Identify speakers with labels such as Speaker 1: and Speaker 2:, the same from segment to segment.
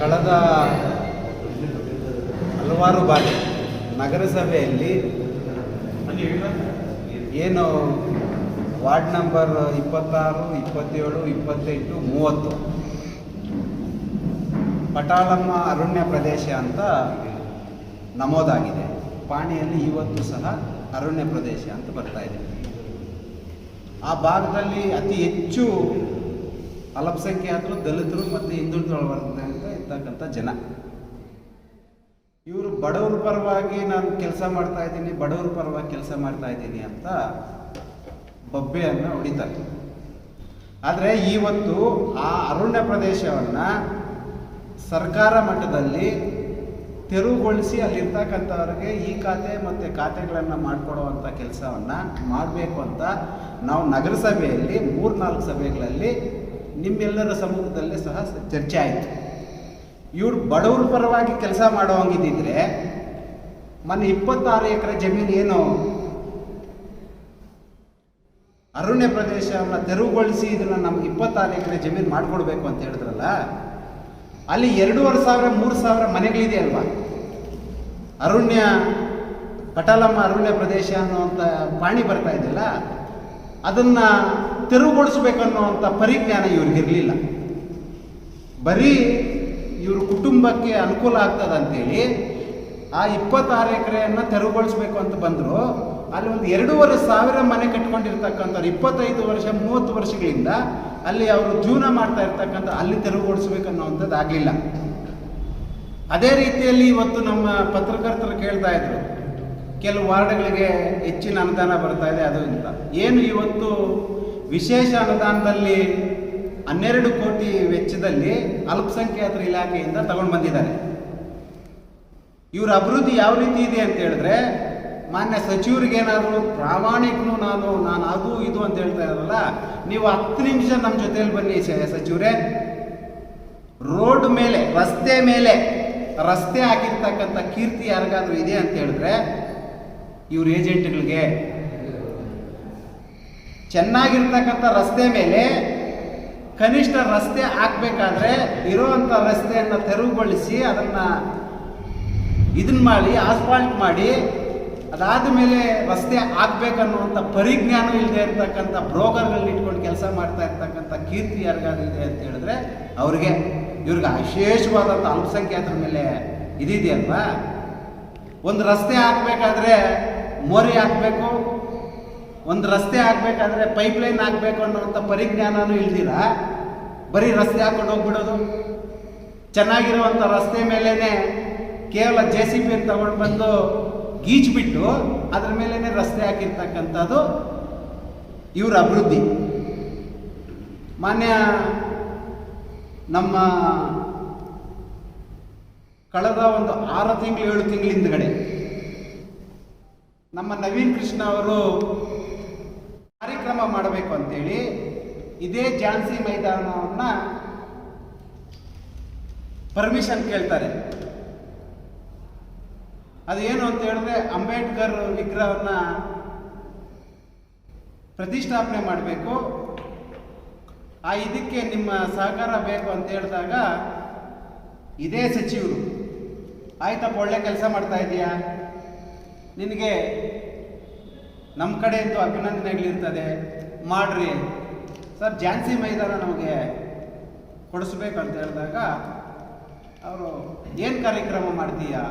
Speaker 1: ಕಳೆದ ಹಲವಾರು ಬಾರಿ ನಗರಸಭೆಯಲ್ಲಿ ಏನು ವಾರ್ಡ್ ನಂಬರ್ ಇಪ್ಪತ್ತಾರು, ಇಪ್ಪತ್ತೇಳು, ಇಪ್ಪತ್ತೆಂಟು, ಮೂವತ್ತು. ಪಟಾಳಮ್ಮ ಅರಣ್ಯ ಪ್ರದೇಶ ಅಂತ ನಮೂದಾಗಿದೆ. ಪಾಣಿಯಲ್ಲಿ ಇವತ್ತು ಸಹ ಅರಣ್ಯ ಪ್ರದೇಶ ಅಂತ ಬರ್ತಾ ಇದೆ. ಆ ಭಾಗದಲ್ಲಿ ಅತಿ ಹೆಚ್ಚು ಅಲ್ಪಸಂಖ್ಯಾತರು ದಲಿತರು ಮತ್ತು ಹಿಂದುಳಿದ ವರ್ಗದಿಂದ ಇರ್ತಕ್ಕಂಥ ಜನ. ಇವರು ಬಡವ್ರ ಪರವಾಗಿ ನಾನು ಕೆಲಸ ಮಾಡ್ತಾ ಇದ್ದೀನಿ, ಬಡವ್ರ ಪರವಾಗಿ ಕೆಲಸ ಮಾಡ್ತಾ ಇದ್ದೀನಿ ಅಂತ ಬೊಬ್ಬೆಯನ್ನು ಹೊಡಿತಾರೆ. ಆದರೆ ಇವತ್ತು ಆ ಅರಣ್ಯ ಪ್ರದೇಶವನ್ನು ಸರ್ಕಾರ ಮಟ್ಟದಲ್ಲಿ ತೆರವುಗೊಳಿಸಿ ಅಲ್ಲಿರ್ತಕ್ಕಂಥವ್ರಿಗೆ ಈ ಖಾತೆ ಮತ್ತು ಖಾತೆಗಳನ್ನು ಮಾಡಿಕೊಡುವಂಥ ಕೆಲಸವನ್ನು ಮಾಡಬೇಕು ಅಂತ ನಾವು ನಗರಸಭೆಯಲ್ಲಿ ಮೂರ್ನಾಲ್ಕು ಸಭೆಗಳಲ್ಲಿ ನಿಮ್ಮೆಲ್ಲರ ಸಮ್ಮುಖದಲ್ಲಿ ಸಹ ಚರ್ಚೆ ಆಯಿತು. ಇವ್ರು ಬಡವ್ರ ಪರವಾಗಿ ಕೆಲಸ ಮಾಡೋಂಗಿದ್ದಿದ್ರೆ ಮೊನ್ನೆ ಇಪ್ಪತ್ತಾರು ಎಕರೆ ಜಮೀನು ಏನು ಅರಣ್ಯ ಪ್ರದೇಶವನ್ನು ತೆರವುಗೊಳಿಸಿ ಇದನ್ನು ನಮ್ಗೆ ಇಪ್ಪತ್ತಾರು ಎಕರೆ ಜಮೀನು ಮಾಡಿಕೊಡ್ಬೇಕು ಅಂತ ಹೇಳಿದ್ರಲ್ಲ, ಅಲ್ಲಿ ಎರಡೂವರೆ ಸಾವಿರ, ಮೂರು ಸಾವಿರ ಮನೆಗಳಿದೆ ಅಲ್ವಾ? ಅರಣ್ಯ ಪಟಾಲಮ್ಮ ಅರಣ್ಯ ಪ್ರದೇಶ ಅನ್ನುವಂಥ ಪಾಣಿ ಬರ್ತಾ ಇದೆಯಲ್ಲ, ಅದನ್ನು ತೆರವುಗೊಳಿಸ್ಬೇಕನ್ನುವಂಥ ಪರಿಜ್ಞಾನ ಇವ್ರಿಗಿರಲಿಲ್ಲ ಬರೀ ಇವ್ರ ಕುಟುಂಬಕ್ಕೆ ಅನುಕೂಲ ಆಗ್ತದೆ ಅಂತೇಳಿ ಆ ಇಪ್ಪತ್ತಾರು ಎಕರೆಯನ್ನು ತೆರವುಗೊಳಿಸ್ಬೇಕು ಅಂತ ಬಂದರು. ಅಲ್ಲಿ ಒಂದು ಎರಡೂವರೆ ಸಾವಿರ ಮನೆ ಕಟ್ಕೊಂಡಿರ್ತಕ್ಕಂಥವ್ರು, ಇಪ್ಪತ್ತೈದು ವರ್ಷ, ಮೂವತ್ತು ವರ್ಷಗಳಿಂದ ಅಲ್ಲಿ ಅವರು ಜೀವನ ಮಾಡ್ತಾ ಇರ್ತಕ್ಕಂಥ ಅಲ್ಲಿ ತೆರವುಗೊಳಿಸ್ಬೇಕನ್ನೋವಂಥದ್ದು ಆಗಲಿಲ್ಲ. ಅದೇ ರೀತಿಯಲ್ಲಿ ಇವತ್ತು ನಮ್ಮ ಪತ್ರಕರ್ತರು ಕೇಳ್ತಾ ಇದ್ರು, ಕೆಲವು ವಾರ್ಡ್ಗಳಿಗೆ ಹೆಚ್ಚಿನ ಅನುದಾನ ಬರ್ತಾ ಇದೆ, ಅದು ಅಂತ ಏನು ಇವತ್ತು ವಿಶೇಷ ಅನುದಾನದಲ್ಲಿ ಹನ್ನೆರಡು ಕೋಟಿ ವೆಚ್ಚದಲ್ಲಿ ಅಲ್ಪಸಂಖ್ಯಾತರ ಇಲಾಖೆಯಿಂದ ತಗೊಂಡು ಬಂದಿದ್ದಾರೆ. ಇವರ ಅಭಿವೃದ್ಧಿ ಯಾವ ರೀತಿ ಇದೆ ಅಂತ ಹೇಳಿದ್ರೆ, ಮಾನ್ಯ ಸಚಿವರಿಗೇನಾದರೂ ಪ್ರಾಮಾಣಿಕನು ನಾನು ನಾನು ಅದು, ಇದು ಅಂತ ಹೇಳ್ತಾ ಇರಲ್ಲ ನೀವು ಹತ್ತು ನಿಮಿಷ ನಮ್ಮ ಜೊತೆಯಲ್ಲಿ ಬನ್ನಿ ಸಚಿವರೇ. ರೋಡ್ ಮೇಲೆ, ರಸ್ತೆ ಮೇಲೆ, ರಸ್ತೆ ಆಗಿರ್ತಕ್ಕಂಥ ಕೀರ್ತಿ ಯಾರಿಗಾದ್ರೂ ಇದೆ ಅಂತ ಹೇಳಿದ್ರೆ, ಇವ್ರ ಏಜೆಂಟ್ಗಳಿಗೆ. ಚೆನ್ನಾಗಿರ್ತಕ್ಕಂಥ ರಸ್ತೆ ಮೇಲೆ ಕನಿಷ್ಠ ರಸ್ತೆ ಹಾಕ್ಬೇಕಾದ್ರೆ ಇರೋವಂಥ ರಸ್ತೆಯನ್ನು ತೆರವುಗೊಳಿಸಿ ಅದನ್ನು ಇದನ್ನ ಮಾಡಿ ಆಸ್ಫಾಲ್ಟ್ ಮಾಡಿ, ಅದಾದ ಮೇಲೆ ರಸ್ತೆ ಹಾಕ್ಬೇಕನ್ನುವಂಥ ಪರಿಜ್ಞಾನ ಇಲ್ಲದೆ ಇರ್ತಕ್ಕಂಥ ಬ್ರೋಕರ್ಗಳನ್ನ ಇಟ್ಕೊಂಡು ಕೆಲಸ ಮಾಡ್ತಾ ಇರ್ತಕ್ಕಂಥ ಕೀರ್ತಿ ಯಾರಿಗಾದ್ರೂ ಇದೆ ಅಂತ ಹೇಳಿದ್ರೆ ಅವ್ರಿಗೆ, ಇವ್ರಿಗೆ ವಿಶೇಷವಾದಂಥ ಅಲ್ಪಸಂಖ್ಯಾತರ ಮೇಲೆ ಇದಿದೆಯಲ್ವಾ? ಒಂದು ರಸ್ತೆ ಹಾಕ್ಬೇಕಾದ್ರೆ ಮೋರಿ ಹಾಕಬೇಕು ಒಂದು ರಸ್ತೆ ಹಾಕ್ಬೇಕಾದ್ರೆ ಪೈಪ್ಲೈನ್ ಹಾಕಬೇಕು ಅನ್ನೋವಂಥ ಪರಿಜ್ಞಾನನೂ ಇಲ್ದಿರ ಬರೀ ರಸ್ತೆ ಹಾಕೊಂಡು ಹೋಗ್ಬಿಡೋದು. ಚೆನ್ನಾಗಿರುವಂಥ ರಸ್ತೆ ಮೇಲೇ ಕೇವಲ ಜೆ ಸಿ ಪಿ ತಗೊಂಡು ಬಂದು ಗೀಚ್ಬಿಟ್ಟು ಅದ್ರ ಮೇಲೇ ರಸ್ತೆ ಹಾಕಿರ್ತಕ್ಕಂಥದ್ದು ಇವ್ರ ಅಭಿವೃದ್ಧಿ. ಮಾನ್ಯ ನಮ್ಮ ಕಳೆದ ಒಂದು ಆರು ತಿಂಗಳು ಏಳು ತಿಂಗಳ ಹಿಂದ್ಗಡೆ ನಮ್ಮ ನವೀನ್ ಕೃಷ್ಣ ಅವರು ಕಾರ್ಯಕ್ರಮ ಮಾಡಬೇಕು ಅಂತೇಳಿ ಇದೇ ಝಾನ್ಸಿ ಮೈದಾನವನ್ನು ಪರ್ಮಿಷನ್ ಕೇಳ್ತಾರೆ. ಅದೇನು ಅಂತ ಹೇಳಿದ್ರೆ ಅಂಬೇಡ್ಕರ್ ವಿಗ್ರಹವನ್ನ ಪ್ರತಿಷ್ಠಾಪನೆ ಮಾಡಬೇಕು. ಆ ಇದಕ್ಕೆ ನಿಮ್ಮ ಸಹಕಾರ ಬೇಕು ಅಂತ ಹೇಳಿದಾಗ ಇದೇ ಸಚಿವರು. ಆಯ್ತಪ್ಪ, ಒಳ್ಳೆ ಕೆಲಸ ಮಾಡ್ತಾ ಇದೀಯಾ? ನಿನಗೆ ನಮ್ಮ ಕಡೆ ಕಡೆಯಿಂದ ಅಭಿನಂದನೆಗಳಿರ್ತದೆ. ಮಾಡ್ರಿ. ಸರ್, ಝಾನ್ಸಿ ಮೈದಾನ ನಮಗೆ ಕೊಡಿಸ್ಬೇಕು ಅಂತ ಹೇಳಿದಾಗ ಅವರು ಏನು ಕಾರ್ಯಕ್ರಮ ಮಾಡ್ತೀಯಾ?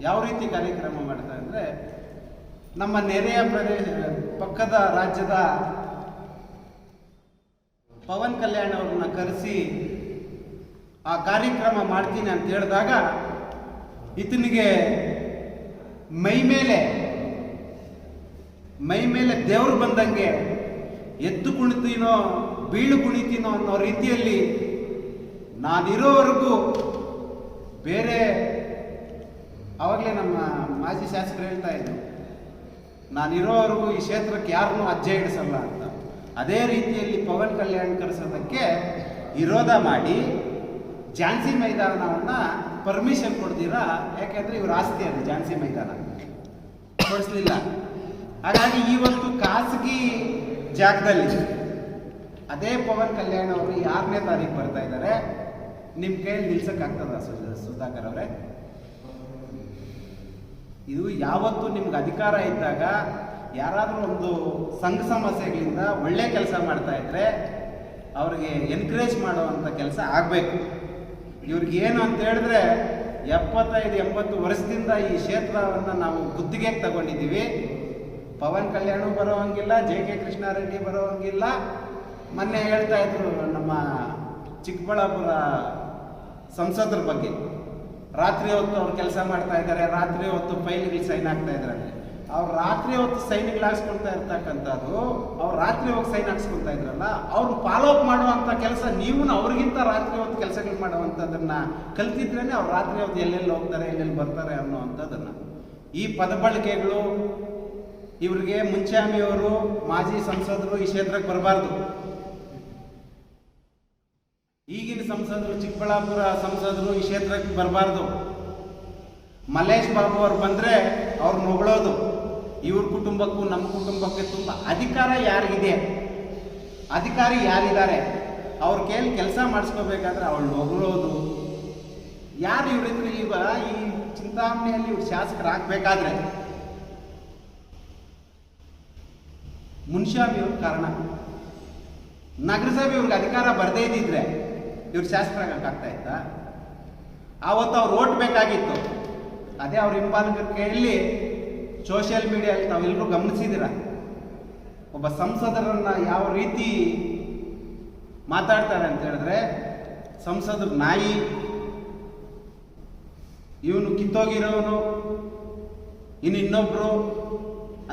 Speaker 1: ಯಾವ ರೀತಿ ಕಾರ್ಯಕ್ರಮ ಮಾಡ್ತಾ ಅಂದರೆ ನಮ್ಮ ನೆರೆಯ ಪ್ರದೇಶ ಪಕ್ಕದ ರಾಜ್ಯದ ಪವನ್ ಕಲ್ಯಾಣ್ ಅವ್ರನ್ನ ಕರೆಸಿ ಆ ಕಾರ್ಯಕ್ರಮ ಮಾಡ್ತೀನಿ ಅಂತ ಹೇಳಿದಾಗ ಇತನಿಗೆ ಮೈ ಮೇಲೆ ಮೈ ಮೇಲೆ ದೇವ್ರು ಬಂದಂಗೆ ಎದ್ದು ಕುಣಿತೀನೋ, ಬೀಳು ಕುಣಿತೀನೋ ಅನ್ನೋ ರೀತಿಯಲ್ಲಿ ನಾನಿರೋವರೆಗೂ ಬೇರೆ ಆವಾಗಲೇ ನಮ್ಮ ಮಾಜಿ ಶಾಸಕರು ಹೇಳ್ತಾ ಇದ್ರು, ನಾನಿರೋವರೆಗೂ ಈ ಕ್ಷೇತ್ರಕ್ಕೆ ಯಾರನ್ನೂ ಅಜ್ಜೆ ಇಡಿಸಲ್ಲ ಅಂತ. ಅದೇ ರೀತಿಯಲ್ಲಿ ಪವನ್ ಕಲ್ಯಾಣ್ ಕರೆಸೋದಕ್ಕೆ ವಿರೋಧ ಮಾಡಿ ಝಾನ್ಸಿ ಮೈದಾನವನ್ನು ಪರ್ಮಿಷನ್ ಕೊಡ್ತೀರಾ? ಯಾಕೆಂದ್ರೆ ಇವ್ರ ಆಸ್ತಿ ಅದು ಝಾನ್ಸಿ ಮೈದಾನ. ಕೊಡಿಸ್ಲಿಲ್ಲ. ಹಾಗಾಗಿ ಇವತ್ತು ಖಾಸಗಿ ಜಾಗದಲ್ಲಿ ಅದೇ ಪವನ್ ಕಲ್ಯಾಣ್ ಅವರು ಯಾರನೇ ಆರನೇ ತಾರೀಕು ಬರ್ತಾ ಇದ್ದಾರೆ. ನಿಮ್ಮ ಕೈಯಲ್ಲಿ ನಿಲ್ಸಕ್ಕಾಗ್ತದ ಆಗ್ತದ ಸುಧಾಕರ್ ಅವರೇ? ಇದು ಯಾವತ್ತು ನಿಮ್ಗೆ ಅಧಿಕಾರ ಇದ್ದಾಗ ಯಾರಾದರೂ ಒಂದು ಸಂಘ ಸಮಸ್ಯೆಗಳಿಂದ ಒಳ್ಳೆ ಕೆಲಸ ಮಾಡ್ತಾ ಇದ್ರೆ ಅವ್ರಿಗೆ ಎನ್ಕರೇಜ್ ಮಾಡುವಂಥ ಕೆಲಸ ಆಗಬೇಕು. ಇವ್ರಿಗೆ ಏನು ಅಂತ ಹೇಳಿದ್ರೆ ಎಪ್ಪತ್ತೈದು, ಎಂಬತ್ತು ವರ್ಷದಿಂದ ಈ ಕ್ಷೇತ್ರವನ್ನು ನಾವು ಗುತ್ತಿಗೆಗೆ ತಗೊಂಡಿದ್ದೀವಿ. ಪವನ್ ಕಲ್ಯಾಣ ಬರೋಂಗಿಲ್ಲ ಜೆ ಕೆ ಕೃಷ್ಣಾರೆಡ್ಡಿ ಬರೋಂಗಿಲ್ಲ ಮೊನ್ನೆ ಹೇಳ್ತಾ ಇದ್ರು ನಮ್ಮ ಚಿಕ್ಕಬಳ್ಳಾಪುರ ಸಂಸದರ ಬಗ್ಗೆ. ರಾತ್ರಿ ಹೊತ್ತು ಅವ್ರು ಕೆಲಸ ಮಾಡ್ತಾ ಇದ್ದಾರೆ, ರಾತ್ರಿ ಹೊತ್ತು ಫೈಲ್ಗಳು ಸೈನ್ ಆಗ್ತಾ ಇದ್ದಾರೆ ಅವ್ರು ರಾತ್ರಿ ಹೊತ್ತು ಸೈನ್ಗಳು ಹಾಕ್ಸ್ಕೊಳ್ತಾ ಇರ್ತಕ್ಕಂಥದ್ದು, ಅವ್ರು ರಾತ್ರಿ ಹೋಗಿ ಸೈನ್ ಹಾಕ್ಸ್ಕೊಳ್ತಾ ಇದ್ರಲ್ಲ, ಅವ್ರು ಫಾಲೋ ಅಪ್ ಮಾಡುವಂಥ ಕೆಲಸ ನೀವು ಅವ್ರಿಗಿಂತ ರಾತ್ರಿ ಹೊತ್ತು ಕೆಲಸಗಳು ಮಾಡುವಂಥದ್ದನ್ನು ಕಲ್ತಿದ್ರೇನೆ ಅವ್ರು ರಾತ್ರಿ ಹೊತ್ತು ಎಲ್ಲೆಲ್ಲಿ ಹೋಗ್ತಾರೆ, ಎಲ್ಲೆಲ್ಲಿ ಬರ್ತಾರೆ ಅನ್ನೋವಂಥದ್ದನ್ನ. ಈ ಪದಬಳಕೆಗಳು ಇವ್ರಿಗೆ ಮುಂಚಾಮಿಯವರು ಮಾಜಿ ಸಂಸದರು ಈ ಕ್ಷೇತ್ರಕ್ಕೆ ಬರಬಾರ್ದು. ಈಗಿನ ಸಂಸದರು, ಚಿಕ್ಕಬಳ್ಳಾಪುರ ಸಂಸದರು ಈ ಕ್ಷೇತ್ರಕ್ಕೆ ಬರಬಾರ್ದು. ಮಲ್ಲೇಶ್ ಬಾಬು ಅವ್ರು ಬಂದ್ರೆ ಅವ್ರು ಮೊಗಳೋದು ಇವ್ರ ಕುಟುಂಬಕ್ಕೂ ನಮ್ಮ ಕುಟುಂಬಕ್ಕೆ ತುಂಬ ಅಧಿಕಾರ ಯಾರಿಗಿದೆ? ಅಧಿಕಾರಿ ಯಾರಿದ್ದಾರೆ? ಅವ್ರ ಕೈಯಲ್ಲಿ ಕೆಲಸ ಮಾಡಿಸ್ಕೋಬೇಕಾದ್ರೆ ಅವಳು ಹೊಗಳೋದು. ಯಾರು ಇವರಿದ್ರು ಈಗ ಈ ಚಿಂತಾಮಣಿಯಲ್ಲಿ ಇವ್ರು ಶಾಸಕರಾಗಬೇಕಾದ್ರೆ ಮುನ್ಷಾಮಿ ಅವ್ರ ಕಾರಣ. ನಗರಸಭೆ ಇವ್ರಿಗೆ ಅಧಿಕಾರ ಬರದೇ ಇದ್ದಿದ್ರೆ ಇವ್ರು ಶಾಸಕರಾಗಕ್ಕಾಗ್ತಾ ಇತ್ತ? ಆವತ್ತು ಅವ್ರು ಓಟ್ ಬೇಕಾಗಿತ್ತು. ಅದೇ ಅವ್ರ ಹಿಂಬಾಲಕರ ಕೈಯಲ್ಲಿ ಸೋಷಿಯಲ್ ಮೀಡಿಯಲ್ಲಿ ತಾವೆಲ್ಲರೂ ಗಮನಿಸಿದಿರ ಒಬ್ಬ ಸಂಸದರನ್ನ ಯಾವ ರೀತಿ ಮಾತಾಡ್ತಾರೆ ಅಂತ ಹೇಳಿದ್ರೆ ಸಂಸದರು ನಾಯಿ, ಇವನು ಕಿತ್ತೋಗಿರೋನು, ಇನ್ನು ಇನ್ನೊಬ್ರು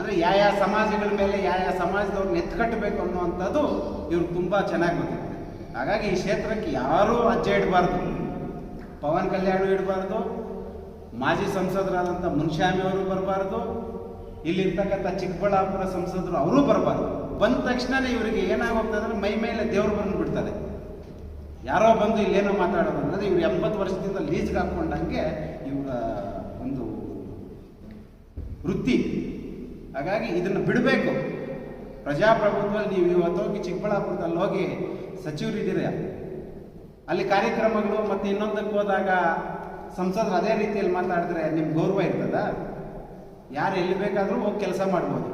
Speaker 1: ಅಂದ್ರೆ ಯಾವ ಯಾವ ಸಮಾಜಗಳ ಮೇಲೆ ಯಾವ ಯಾವ ಸಮಾಜದವ್ರನ್ನ ಎತ್ಕಟ್ಟಬೇಕು ಅನ್ನುವಂಥದ್ದು ಇವ್ರಿಗೆ ತುಂಬ ಚೆನ್ನಾಗಿ ಗೊತ್ತಿದೆ ಹಾಗಾಗಿ ಈ ಕ್ಷೇತ್ರಕ್ಕೆ ಯಾರೂ ಅಜ್ಜೆ ಇಡಬಾರ್ದು. ಪವನ್ ಕಲ್ಯಾಣ ಇಡಬಾರ್ದು. ಮಾಜಿ ಸಂಸದರಾದಂಥ ಮುನ್ಶಾಮಿ ಅವರು ಬರಬಾರ್ದು. ಇಲ್ಲಿರ್ತಕ್ಕಂಥ ಚಿಕ್ಕಬಳ್ಳಾಪುರ ಸಂಸದರು ಅವರೂ ಬರಬಾರ್ದು. ಬಂದ ತಕ್ಷಣನೇ ಇವರಿಗೆ ಏನಾಗೋಗ್ತದೆ ಅಂದರೆ ಮೈ ಮೇಲೆ ಬಂದು ಬಿಡ್ತಾರೆ ಯಾರೋ ಬಂದು ಇಲ್ಲೇನೋ ಮಾತಾಡೋದು ಅಂದರೆ ಇವ್ರು ಎಂಬತ್ತು ವರ್ಷದಿಂದ ಲೀಸ್ಗೆ ಹಾಕ್ಕೊಂಡಂಗೆ ಇವರ ಒಂದು ವೃತ್ತಿ. ಹಾಗಾಗಿ ಇದನ್ನು ಬಿಡಬೇಕು. ಪ್ರಜಾಪ್ರಭುತ್ವದಲ್ಲಿ ನೀವು ಇವತ್ತು ಹೋಗಿ ಚಿಕ್ಕಬಳ್ಳಾಪುರದಲ್ಲಿ ಹೋಗಿ ಸಚಿವರಿದ್ದೀರ ಅಲ್ಲಿ ಕಾರ್ಯಕ್ರಮಗಳು ಮತ್ತು ಇನ್ನೊಂದಕ್ಕೆ ಹೋದಾಗ ಸಂಸದರು ಅದೇ ರೀತಿಯಲ್ಲಿ ಮಾತಾಡಿದ್ರೆ ನಿಮ್ಗೆ ಗೌರವ ಇರ್ತದ? ಯಾರು ಎಲ್ಲಿ ಬೇಕಾದರೂ ಹೋಗಿ ಕೆಲಸ ಮಾಡ್ಬೋದು.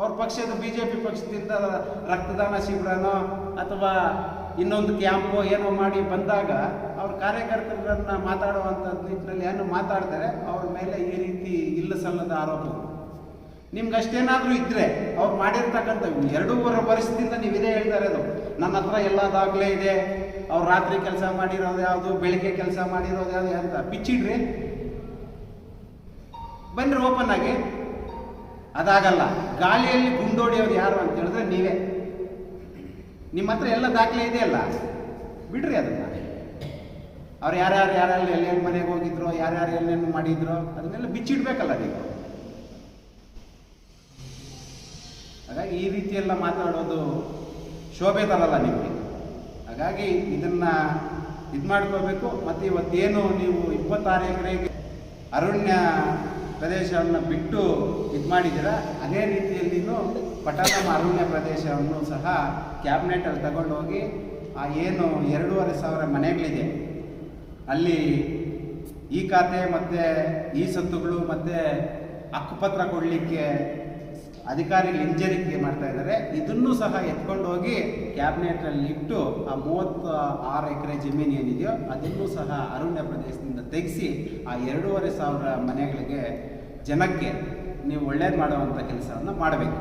Speaker 1: ಅವ್ರ ಪಕ್ಷದ ಬಿ ಜೆ ಪಿ ಪಕ್ಷದಿಂದ ರಕ್ತದಾನ ಶಿಬಿರನೋ ಅಥವಾ ಇನ್ನೊಂದು ಕ್ಯಾಂಪೋ ಏನೋ ಮಾಡಿ ಬಂದಾಗ ಅವ್ರ ಕಾರ್ಯಕರ್ತರನ್ನ ಮಾತಾಡುವಂಥದ್ದು ನಿಟ್ಟಿನಲ್ಲಿ ಏನು ಮಾತಾಡ್ತಾರೆ, ಅವ್ರ ಮೇಲೆ ಈ ರೀತಿ ಇಲ್ಲ ಸಲ್ಲದ ಆರೋಪಗಳು. ನಿಮ್ಗೆ ಅಷ್ಟೇನಾದರೂ ಇದ್ದರೆ ಅವ್ರು ಮಾಡಿರ್ತಕ್ಕಂಥ ಎರಡೂವರೆ ವರ್ಷದಿಂದ ನೀವು ಇದೇ ಹೇಳ್ತಾರೆ ಇರೋದು ನನ್ನ ಹತ್ರ ಎಲ್ಲ ದಾಖಲೆ ಇದೆ. ಅವ್ರು ರಾತ್ರಿ ಕೆಲಸ ಮಾಡಿರೋದು ಯಾವುದು, ಬೆಳಿಗ್ಗೆ ಕೆಲಸ ಮಾಡಿರೋದು ಯಾವುದು ಅಂತ ಬಿಚ್ಚಿಡ್ರಿ ಬನ್ನಿರಿ ಓಪನ್ ಆಗಿ. ಅದಾಗಲ್ಲ, ಗಾಳಿಯಲ್ಲಿ ಗುಂಡೋಡಿಯೋದು ಯಾರು ಅಂತ ಹೇಳಿದ್ರೆ ನೀವೇ. ನಿಮ್ಮ ಹತ್ರ ಎಲ್ಲ ದಾಖಲೆ ಇದೆಯಲ್ಲ ಬಿಡ್ರಿ ಅದನ್ನ. ಅವ್ರು ಯಾರ್ಯಾರು ಯಾರ್ಯಾರು ಎಲ್ಲೆಲ್ಲಿ ಮನೆಗೆ ಹೋಗಿದ್ರು, ಯಾರ್ಯಾರು ಎಲ್ಲೇನು ಮಾಡಿದ್ರು, ಅದನ್ನೆಲ್ಲ ಬಿಚ್ಚಿಡ್ಬೇಕಲ್ಲ ನೀವು. ಹಾಗಾಗಿ ಈ ರೀತಿಯೆಲ್ಲ ಮಾತಾಡೋದು ಶೋಭೆ ತರಲ್ಲ ನಿಮಗೆ. ಹಾಗಾಗಿ ಇದನ್ನ ಇದು ಮಾಡ್ಕೋಬೇಕು ಮತ್ತು ಇವತ್ತೇನು ನೀವು ಇಪ್ಪತ್ತಾರು ಎಕರೆಗೆ ಅರಣ್ಯ ಪ್ರದೇಶವನ್ನು ಬಿಟ್ಟು ಇದು ಮಾಡಿದ್ದೀರಾ, ಅದೇ ರೀತಿಯಲ್ಲಿನೂ ಪಟ್ಟಣಂ ಅರಣ್ಯ ಪ್ರದೇಶವನ್ನು ಸಹ ಕ್ಯಾಬಿನೆಟಲ್ಲಿ ತಗೊಂಡೋಗಿ ಆ ಏನು ಎರಡೂವರೆ ಸಾವಿರ ಮನೆಗಳಿದೆ. ಅಲ್ಲಿ ಈ ಖಾತೆ ಮತ್ತು ಈ ಸತ್ತುಗಳು ಮತ್ತು ಹಕ್ಕುಪತ್ರ ಕೊಡಲಿಕ್ಕೆ ಅಧಿಕಾರಿಗಳು ಹಿಂಜರಿಕೆ ಮಾಡ್ತಾ ಇದ್ದಾರೆ. ಇದನ್ನು ಸಹ ಎತ್ಕೊಂಡು ಹೋಗಿ ಕ್ಯಾಬಿನೆಟಲ್ಲಿ ಇಟ್ಟು ಆ ಮೂವತ್ತ ಆರು ಎಕರೆ ಜಮೀನು ಏನಿದೆಯೋ ಅದನ್ನು ಸಹ ಅರಣ್ಯ ಪ್ರದೇಶದಿಂದ ತೆಗೆಸಿ ಆ ಎರಡೂವರೆ ಸಾವಿರ ಮನೆಗಳಿಗೆ ಜನಕ್ಕೆ ನೀವು ಒಳ್ಳೇದು ಮಾಡುವಂಥ ಕೆಲಸವನ್ನು ಮಾಡಬೇಕು.